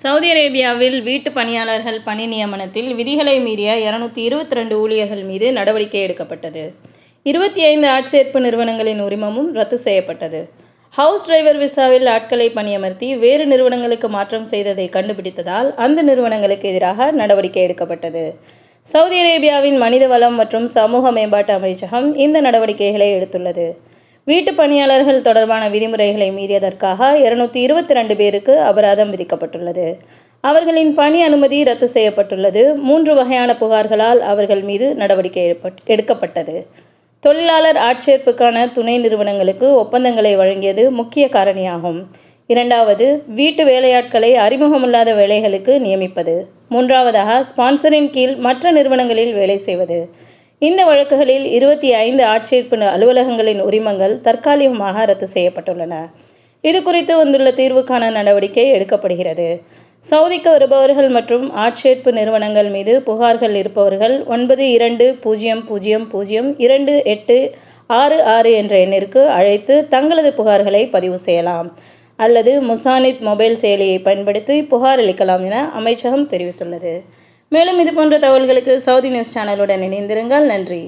Saudi அரேபியாவில் வீட்டு பணியாளர்கள் பணி நியமனத்தில் விதிகளை மீறிய இருநூத்தி இருபத்தி ரெண்டு ஊழியர்கள் மீது நடவடிக்கை எடுக்கப்பட்டது. இருபத்தி ஐந்து ஆட்சேர்ப்பு நிறுவனங்களின் உரிமமும் ரத்து செய்யப்பட்டது. ஹவுஸ் டிரைவர் விசாவில் ஆட்களை பணியமர்த்தி வேறு நிறுவனங்களுக்கு மாற்றம் செய்ததை கண்டுபிடித்ததால் அந்த நிறுவனங்களுக்கு எதிராக நடவடிக்கை எடுக்கப்பட்டது. சவுதி அரேபியாவின் மனித வளம் மற்றும் சமூக மேம்பாட்டு அமைச்சகம் இந்த நடவடிக்கைகளை எடுத்துள்ளது. வீட்டு பணியாளர்கள் தொடர்பான விதிமுறைகளை மீறியதற்காக இருநூத்தி இருபத்தி ரெண்டு பேருக்கு அபராதம் விதிக்கப்பட்டுள்ளது. அவர்களின் பணி அனுமதி ரத்து செய்யப்பட்டுள்ளது. மூன்று வகையான புகார்களால் அவர்கள் மீது நடவடிக்கை எடுப்பட்- எடுக்கப்பட்டது. தொழிலாளர் ஆட்சேர்ப்புக்கான துணை நிறுவனங்களுக்கு ஒப்பந்தங்களை வழங்கியது முக்கிய காரணியாகும். இரண்டாவது வீட்டு வேலையாட்களை அறிமுகமில்லாத வேலைகளுக்கு நியமிப்பது. மூன்றாவதாக ஸ்பான்சரின் கீழ் மற்ற நிறுவனங்களில் வேலை செய்வது. இந்த வழக்குகளில் இருபத்தி ஐந்து ஆட்சேர்ப்பு அலுவலகங்களின் உரிமங்கள் தற்காலிகமாக ரத்து செய்யப்பட்டுள்ளன. இது குறித்து வந்துள்ள தீர்வுக்கான நடவடிக்கை எடுக்கப்படுகிறது. சவுதிக்கு வருபவர்கள் மற்றும் ஆட்சேர்ப்பு நிறுவனங்கள் மீது புகார்கள் இருப்பவர்கள் ஒன்பது இரண்டு பூஜ்ஜியம் பூஜ்ஜியம் பூஜ்ஜியம் இரண்டு எட்டு ஆறு ஆறு என்ற எண்ணிற்கு அழைத்து தங்களது புகார்களை பதிவு செய்யலாம். அல்லது முசானித் மொபைல் செயலியை பயன்படுத்தி புகார் அளிக்கலாம் என அமைச்சகம் தெரிவித்துள்ளது. மேலும் இது போன்ற தகவல்களுக்கு சவுதி நியூஸ் சேனலுடன் இணைந்திருங்கள். நன்றி.